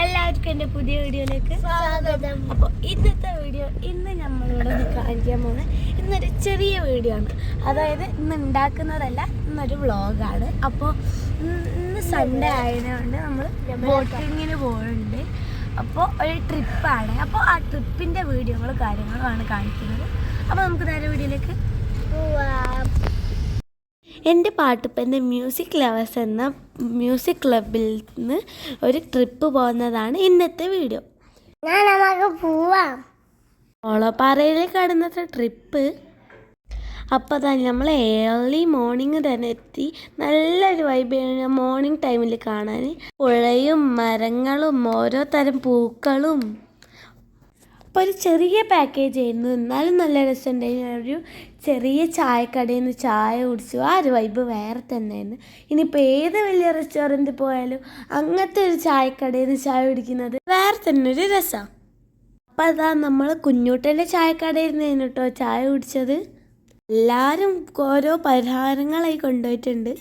എല്ലാവർക്കും എന്റെ പുതിയ വീഡിയോയിലേക്ക് സ്വാഗതം. അപ്പോൾ ഇന്നത്തെ വീഡിയോ ഇന്ന് നമ്മളിവിടെ കാണിക്കാൻ പോകുന്നത് ഇന്നൊരു ചെറിയ വീഡിയോ ആണ്. അതായത് ഇന്ന് ഉണ്ടാക്കുന്നതല്ല ഇന്നൊരു വ്ളോഗാണ്. അപ്പോൾ ഇന്ന് സൺഡേ ആയതുകൊണ്ട് നമ്മൾ ബോട്ടിങ്ങിന് പോകുന്നുണ്ട് അപ്പോൾ ഒരു ട്രിപ്പാണ് അപ്പോൾ ആ ട്രിപ്പിന്റെ വീഡിയോകളും കാര്യങ്ങളുമാണ് കാണിക്കുന്നത്. അപ്പോൾ നമുക്ക് നേരെ വീഡിയോയിലേക്ക് എന്റെ പാട്ടുപ്പന്റെ മ്യൂസിക് ലവേഴ്സ് എന്ന മ്യൂസിക് ക്ലബിൽ നിന്ന് ഒരു ട്രിപ്പ് പോകുന്നതാണ് ഇന്നത്തെ വീഡിയോ. ഞാൻ നമുക്ക് പോവാം. ഓളപ്പാറയിലേക്കാണ് ഇന്നത്തെ ട്രിപ്പ്. അപ്പോൾ തന്നെ നമ്മൾ ഏർലി മോർണിംഗ് തന്നെ എത്തി. നല്ലൊരു വൈബ് മോർണിംഗ് ടൈമിൽ കാണാൻ. പുഴയും മരങ്ങളും ഓരോ തരം പൂക്കളും. അപ്പോൾ ഒരു ചെറിയ പാക്കേജ് ആയിരുന്നു. എന്നാലും നല്ല രസമുണ്ടായിരുന്നു. ഒരു ചെറിയ ചായക്കടയിൽ നിന്ന് ചായ കുടിച്ചു. ആ ഒരു വൈബ് വേറെ തന്നെയായിരുന്നു. ഇനിയിപ്പോൾ ഏത് വലിയ റെസ്റ്റോറന്റിൽ പോയാലും അങ്ങനത്തെ ഒരു ചായക്കടയിൽ നിന്ന് ചായ കുടിക്കുന്നത് വേറെ തന്നെ ഒരു രസമാണ് അപ്പം അതാ നമ്മൾ കുഞ്ഞൂട്ടന്റെ ചായക്കടയിൽ നിന്ന് കേട്ടോ ചായ കുടിച്ചത്. എല്ലാവരും ഓരോ പരിഹാരങ്ങളായി കൊണ്ടുപോയിട്ടുണ്ട്.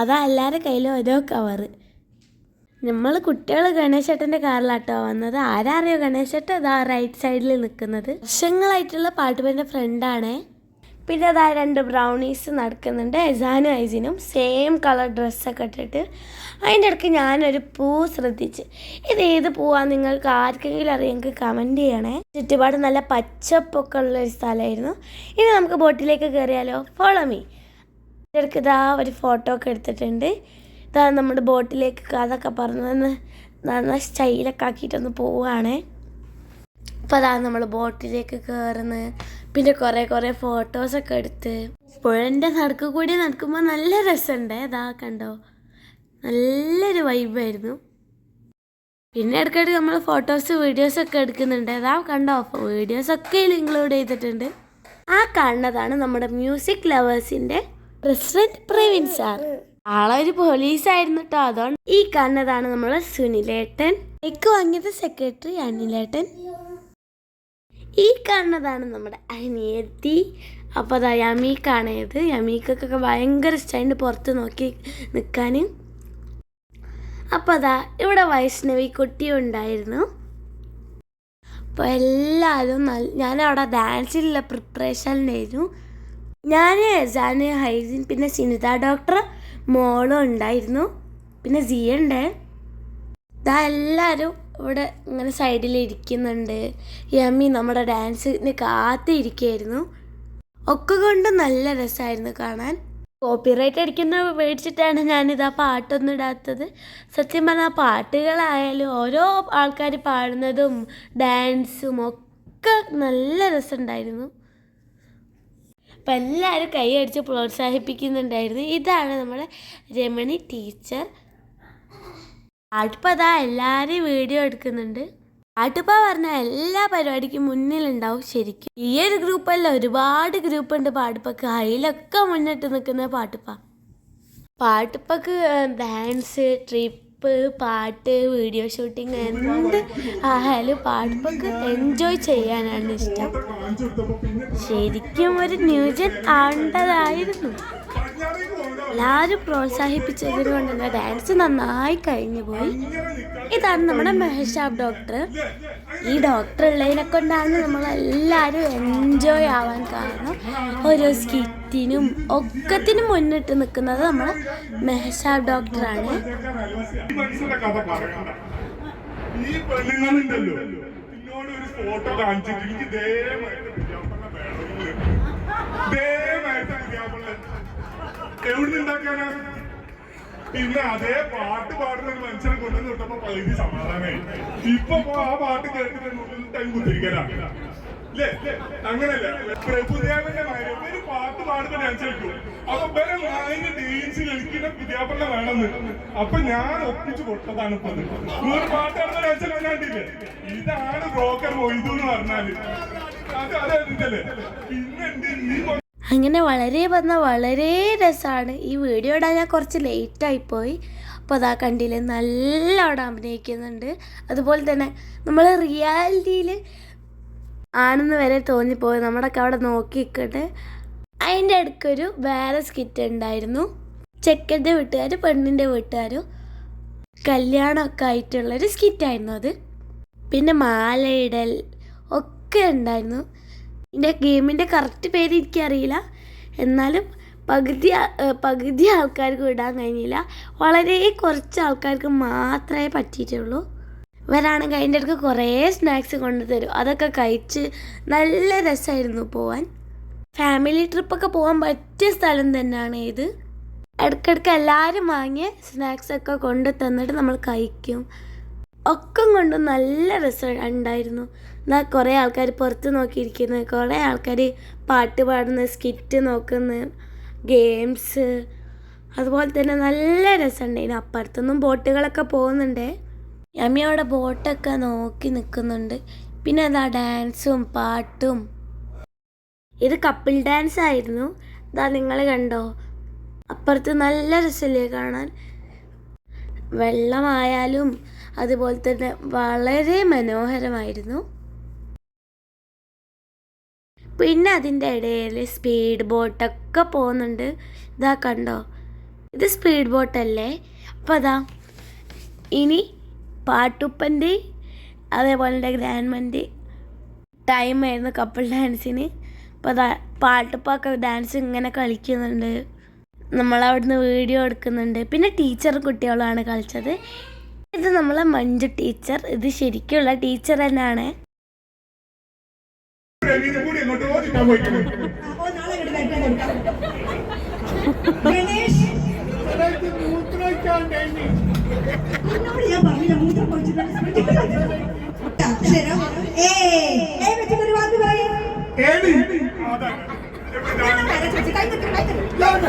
അതാ എല്ലാവരുടെ കയ്യിലും ഓരോ കവറ് നമ്മൾ കുട്ടികൾ ഗണേശേട്ടന്റെ കാറിലാട്ടോ വന്നത്. ആരാറിയോ ഗണേശേട്ടൻ? അതാ റൈറ്റ് സൈഡിൽ നിൽക്കുന്നത്. വർഷങ്ങളായിട്ടുള്ള പാട്ടുപേന്റെ ഫ്രണ്ടാണേ പിന്നെ അതാ രണ്ട് ബ്രൗണീസ് നടക്കുന്നുണ്ട്. എസാനും ഐസിനും സെയിം കളർ ഡ്രസ്സൊക്കെ ഇട്ടിട്ട്. അതിന്റെ ഇടയ്ക്ക് ഞാനൊരു പൂ ശ്രദ്ധിച്ച്. ഇത് ഏത് പൂവാണ് നിങ്ങൾക്ക് ആർക്കെങ്കിലും അറിയെങ്കിൽ കമന്റ് ചെയ്യണേ. ചുറ്റുപാട് നല്ല പച്ചപ്പൊക്കെ ഉള്ളൊരു സ്ഥലമായിരുന്നു. ഇനി നമുക്ക് ബോട്ടിലേക്ക് കയറിയാലോ? ഫോളോ മീ എന്റെ ഇടയ്ക്ക് ഇതാ ഒരു ഫോട്ടോ ഒക്കെ എടുത്തിട്ടുണ്ട്. ഇതാ നമ്മുടെ ബോട്ടിലേക്ക് അതൊക്കെ പറഞ്ഞു നന്ന സ്റ്റൈലൊക്കെ ആക്കിയിട്ടൊന്ന് പോവുകയാണേ. അപ്പോൾ അതാണ് നമ്മൾ ബോട്ടിലേക്ക് കയറുന്നത് പിന്നെ കുറേ കുറേ ഫോട്ടോസൊക്കെ എടുത്ത്. പുഴന്റെ നടുക്ക് കൂടി നടക്കുമ്പോൾ നല്ല രസമുണ്ട് ഇതാ കണ്ടോ? നല്ലൊരു വൈബായിരുന്നു പിന്നെ ഇടയ്ക്കിടയ്ക്ക് നമ്മൾ ഫോട്ടോസ് വീഡിയോസൊക്കെ എടുക്കുന്നുണ്ട്. അതാ കണ്ടോ? വീഡിയോസൊക്കെ ഇൻക്ലൂഡ് ചെയ്തിട്ടുണ്ട്. ആ കാണുന്നതാണ് നമ്മുടെ മ്യൂസിക് ലവേഴ്സിന്റെ പ്രസിഡന്റ് പ്രവീൺ സാർ. ആളൊരു പോലീസായിരുന്നു കേട്ടോ അതുകൊണ്ട് ഈ കാണുന്നതാണ് നമ്മൾ സുനിലേട്ടൻ. എനിക്ക് വാങ്ങിയത് സെക്രട്ടറി അനിലേട്ടൻ. ഈ കാണുന്നതാണ് നമ്മുടെ അനിയത്തി. അപ്പോൾ അതാ യമീക്കാണ് ഇത് യമീക്കൊക്കെ ഭയങ്കര ഇഷ്ടമായിട്ട് പുറത്ത് നോക്കി നിൽക്കാൻ അപ്പോൾ അതാ ഇവിടെ വൈഷ്ണവി കുട്ടി ഉണ്ടായിരുന്നു. അപ്പോൾ എല്ലാവരും നല്ല ഞാനവിടെ ഡാൻസിലുള്ള പ്രിപ്പറേഷനിലായിരുന്നു ഞാൻ ജാന് ഹൈസിൻ പിന്നെ സിനിത ഡോക്ടർ മോളും ഉണ്ടായിരുന്നു. പിന്നെ സിയ ഇതാ എല്ലാവരും ഇവിടെ ഇങ്ങനെ സൈഡിൽ ഇരിക്കുന്നുണ്ട്. യമി നമ്മുടെ ഡാൻസിന് കാത്തിരിക്കുകയായിരുന്നു ഒക്കെ കൊണ്ട് നല്ല രസമായിരുന്നു കാണാൻ. കോപ്പിറൈറ്റ് അടിക്കുന്ന മേടിച്ചിട്ടാണ് ഞാനിത് ആ പാട്ടൊന്നും ഇടാത്തത്. സത്യം പറഞ്ഞാൽ പാട്ടുകളായാലും ഓരോ ആൾക്കാർ പാടുന്നതും ഡാൻസും ഒക്കെ നല്ല രസമുണ്ടായിരുന്നു അപ്പം എല്ലാവരും കൈ അടിച്ച് പ്രോത്സാഹിപ്പിക്കുന്നുണ്ടായിരുന്നു. ഇതാണ് നമ്മുടെ രമണി ടീച്ചർ ആട്ടിപ്പ അതാ എല്ലാവരെയും വീഡിയോ എടുക്കുന്നുണ്ട്. ആട്ടിപ്പ പറഞ്ഞ എല്ലാ പരിപാടിക്കും മുന്നിലുണ്ടാവും. ശരിക്കും ഈ ഒരു ഗ്രൂപ്പല്ല ഒരുപാട് ഗ്രൂപ്പ് ഉണ്ട് പാട്ടുപ്പക്ക്. അതിലൊക്കെ മുന്നിട്ട് നിൽക്കുന്ന പാട്ടുപ്പ. പാട്ടുപ്പക്ക് ഡാൻസ് ട്രിപ്പ് പാട്ട് വീഡിയോ ഷൂട്ടിങ് എന്ത് ആയാലും പാട്ടുപ്പക്ക് എൻജോയ് ചെയ്യാനാണ് ഇഷ്ടം. ശരിക്കും ഒരു ന്യൂജൻ ആവേണ്ടതായിരുന്നു എല്ലാവരും പ്രോത്സാഹിപ്പിച്ചതിന് കൊണ്ട് തന്നെ ഡാൻസ് നന്നായി കഴിഞ്ഞു പോയി. ഇതാണ് നമ്മുടെ മെഹഷാബ് ഡോക്ടർ ഈ ഡോക്ടർ ഉള്ളതിനെ കൊണ്ടാണ് നമ്മളെല്ലാവരും എൻജോയ് ആവാൻ കാരണം ഓരോ സ്കിറ്റിനും ഒക്കത്തിനും മുന്നിട്ട് നിൽക്കുന്നത് നമ്മുടെ മെഹഷാബ് ഡോക്ടറാണ് ഈ പെണ്ണുങ്ങളുണ്ടല്ലോ. എന്നോട് ഒരു ഫോട്ടോ കാണിച്ചിട്ട് എനിക്ക് ദേമായിട്ട് എവിടെ ഉണ്ടാക്കാനാ? പിന്നെ അതേ പാട്ട് പാടുന്ന ഒരു മനുഷ്യനെ കൊണ്ടുവന്ന് വിട്ടപ്പോ പകുതി സമാധാനമായി ഇപ്പൊ ആ പാട്ട് കേട്ടിട്ട് ടൈം കുത്തിരിക്കലാണ് അല്ലേ അങ്ങനല്ല. പ്രഭുദേവന്റെ മാതിരി ഒരു പാട്ട് പാടുന്ന ഡാൻസ് കളിക്കും അപ്പൊ ഇവരെ മാതിരി ഡീൻസ് കളിക്കുന്ന വിദ്യാഭ്യാസം വേണമെന്ന്. അപ്പൊ ഞാൻ ഒപ്പിച്ചു കൊടുത്തതാണ് ഇപ്പൊ. ഒരു പാട്ട് പാടുന്ന ഡാൻസ് കണ്ടില്ലേ? ഇതാണ് ബ്രോക്കർ മൊയ്തു എന്ന് പറഞ്ഞാൽ. അത് അതെ പിന്നെ നീ അങ്ങനെ വളരെ പറഞ്ഞാൽ വളരെ രസമാണ് ഈ വീഡിയോ ഇടാൻ ഞാൻ കുറച്ച് ലേറ്റായിപ്പോയി അപ്പോൾ അതാ കണ്ടില്ലേ നല്ല അവിടെ അഭിനയിക്കുന്നുണ്ട്. അതുപോലെ തന്നെ നമ്മൾ റിയാലിറ്റിയിൽ ആണെന്ന് വരെ തോന്നിപ്പോയി. നമ്മുടെയൊക്കെ അവിടെ നോക്കി നിൽക്കട്ടെ അതിന്റെ ഇടയ്ക്കൊരു വേറെ സ്കിറ്റ് ഉണ്ടായിരുന്നു. ചെക്കന്റെ വീട്ടുകാർ പെണ്ണിന്റെ വീട്ടുകാരും കല്യാണമൊക്കെ ആയിട്ടുള്ളൊരു സ്കിറ്റായിരുന്നു അത്. പിന്നെ മാലയിടൽ ഒക്കെ ഉണ്ടായിരുന്നു. ഇതിന്റെ ഗെയിമിന്റെ കറക്റ്റ് പേര് എനിക്കറിയില്ല എന്നാലും പകുതി പകുതി ആൾക്കാർക്ക് ഇടാൻ കഴിഞ്ഞില്ല. വളരെ കുറച്ച് ആൾക്കാർക്ക് മാത്രമേ പറ്റിയിട്ടുള്ളൂ. ഇവരാണെങ്കിൽ അതിന്റെ ഇടയ്ക്ക് കുറേ സ്നാക്സ് കൊണ്ടുതരും. അതൊക്കെ കഴിച്ച് നല്ല രസമായിരുന്നു പോവാൻ. ഫാമിലി ട്രിപ്പൊക്കെ പോകാൻ പറ്റിയ സ്ഥലം തന്നെയാണ് ഇത്. ഇടയ്ക്കിടയ്ക്ക് എല്ലാവരും വാങ്ങിയ സ്നാക്സൊക്കെ കൊണ്ട് തന്നിട്ട് നമ്മൾ കഴിക്കും. ഒക്കെ കൊണ്ട് നല്ല രസം ഉണ്ടായിരുന്നു. എന്നാൽ കുറേ ആൾക്കാർ പുറത്ത് നോക്കിയിരിക്കുന്നു. കുറേ ആൾക്കാർ പാട്ട് പാടുന്നു സ്കിറ്റ് നോക്കുന്നു ഗെയിംസ് അതുപോലെ തന്നെ നല്ല രസമുണ്ടായിരുന്നു അപ്പുറത്തൊന്നും ബോട്ടുകളൊക്കെ പോകുന്നുണ്ട്. യമ്മി അവിടെ ബോട്ടൊക്കെ നോക്കി നിൽക്കുന്നുണ്ട് പിന്നെ അതാ ഡാൻസും പാട്ടും. ഇത് കപ്പിൾ ഡാൻസ് ആയിരുന്നു. ഇതാ നിങ്ങൾ കണ്ടോ? അപ്പുറത്ത് നല്ല രസമല്ലേ കാണാൻ? വെള്ളമായാലും അതുപോലെ തന്നെ വളരെ മനോഹരമായിരുന്നു. പിന്നെ അതിന്റെ ഇടയിൽ സ്പീഡ് ബോട്ടൊക്കെ പോകുന്നുണ്ട്. ഇതാ കണ്ടോ? ഇത് സ്പീഡ് ബോട്ടല്ലേ അപ്പോൾ അതാ ഇനി പാട്ടുപ്പന്റെ അതേപോലെ ഗ്രാൻഡ്മന്റെ ടൈമായിരുന്നു കപ്പിൾ ഡാൻസിന് അപ്പോൾ അതാ പാട്ടുപ്പൊക്കെ ഡാൻസ് ഇങ്ങനെ കളിക്കുന്നുണ്ട്. നമ്മളവിടുന്ന് വീഡിയോ എടുക്കുന്നുണ്ട്. പിന്നെ ടീച്ചറും കുട്ടികളുമാണ് കളിച്ചത്. ഇത് നമ്മളെ മഞ്ജു ടീച്ചർ ഇത് ശരിക്കുള്ള ടീച്ചർ തന്നെയാണ്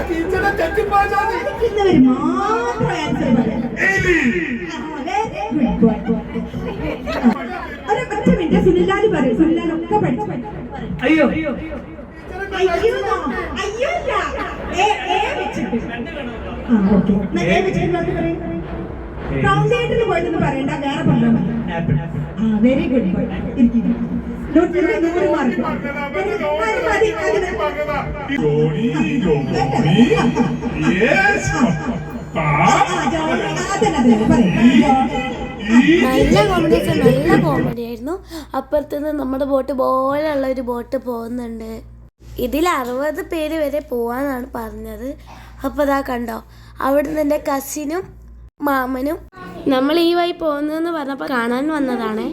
ടീച്ചറെ പഠിക്കുന്നവര് മാത്രം ആൻസർ പറയാം. ഒരു ഒറ്റ മിനിറ്റ് സുനിലാൽ പറയും സുനിലാൽ ഒക്കെ പഠിച്ചു അയ്യോ അയ്യോ അയ്യോ അല്ല ഏ ഏ വെച്ചിട്ട് ആ ഓക്കെ ഏ വെച്ചിട്ട് വാക്ക് പറയും ഫൗണ്ടേഷനിൽ പോയിട്ടൊന്ന് പറയണ്ട വേറെ പറഞ്ഞാൽ മതി ആ വെരി ഗുഡ് ഇരിക്കും നൂറ് മാർക്ക് മതി മതി അതന്നെ, പറയ്. നല്ല കോമഡി നല്ല കോമഡി ആയിരുന്നു. അപ്പുറത്തുനിന്ന് നമ്മുടെ ബോട്ട് പോലെയുള്ള ഒരു ബോട്ട് പോകുന്നുണ്ട്. ഇതിൽ അറുപത് പേര് വരെ പോവാന്നാണ് പറഞ്ഞത്. അപ്പോൾ അതാ കണ്ടോ അവിടുന്ന് എന്റെ കസിനും മാമനും നമ്മൾ ഈ വഴി പോകുന്നതെന്ന് പറഞ്ഞപ്പോൾ കാണാൻ വന്നതാണേ.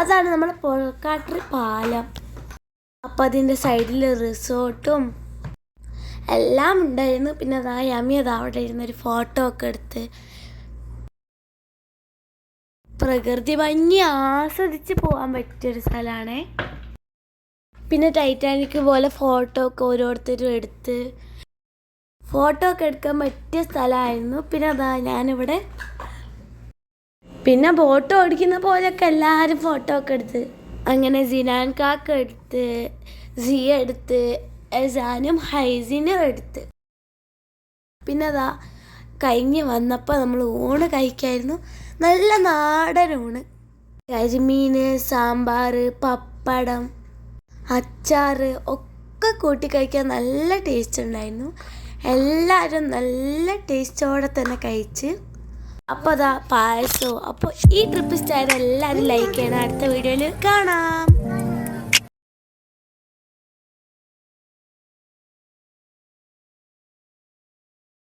അതാണ് നമ്മുടെ പുഴക്കാട്ടിൽ പാലം. അപ്പം അതിന്റെ സൈഡിൽ റിസോർട്ടും എല്ലാം ഉണ്ടായിരുന്നു. പിന്നെ അതാ യമി അതാ അവിടെ ഇരുന്ന് ഒരു ഫോട്ടോ ഒക്കെ എടുത്ത് പ്രകൃതി ഭംഗി ആസ്വദിച്ച് പോകാൻ പറ്റിയൊരു സ്ഥലമാണ്. പിന്നെ ടൈറ്റാനിക് പോലെ ഫോട്ടോ ഒക്കെ ഓരോരുത്തരും എടുത്ത് ഫോട്ടോ ഒക്കെ എടുക്കാൻ പറ്റിയ സ്ഥലമായിരുന്നു. പിന്നെ അതാ ഞാനിവിടെ പിന്നെ ബോട്ട് ഓടിക്കുന്ന പോലെയൊക്കെ എല്ലാവരും ഫോട്ടോ ഒക്കെ എടുത്ത് അങ്ങനെ സിനാൻ കാക്ക എടുത്ത് സിയ എടുത്ത് എസാനും ഹൈസിനും എടുത്ത് പിന്നെ അതാ കഴിഞ്ഞ് വന്നപ്പോൾ നമ്മൾ ഊണ് കഴിക്കായിരുന്നു. നല്ല നാടൻ ഊണ് കരിമീൻ സാമ്പാർ പപ്പടം അച്ചാർ ഒക്കെ കൂട്ടി കഴിക്കാൻ നല്ല ടേസ്റ്റ് ഉണ്ടായിരുന്നു എല്ലാവരും നല്ല ടേസ്റ്റോടെ തന്നെ കഴിച്ച്. അപ്പോൾ അതാ പായസവും. അപ്പോൾ ഈ ട്രിപ്പ് സ്റ്റാർ എല്ലാവരും ലൈക്ക് ചെയ്യണം. അടുത്ത വീഡിയോയിൽ കാണാം.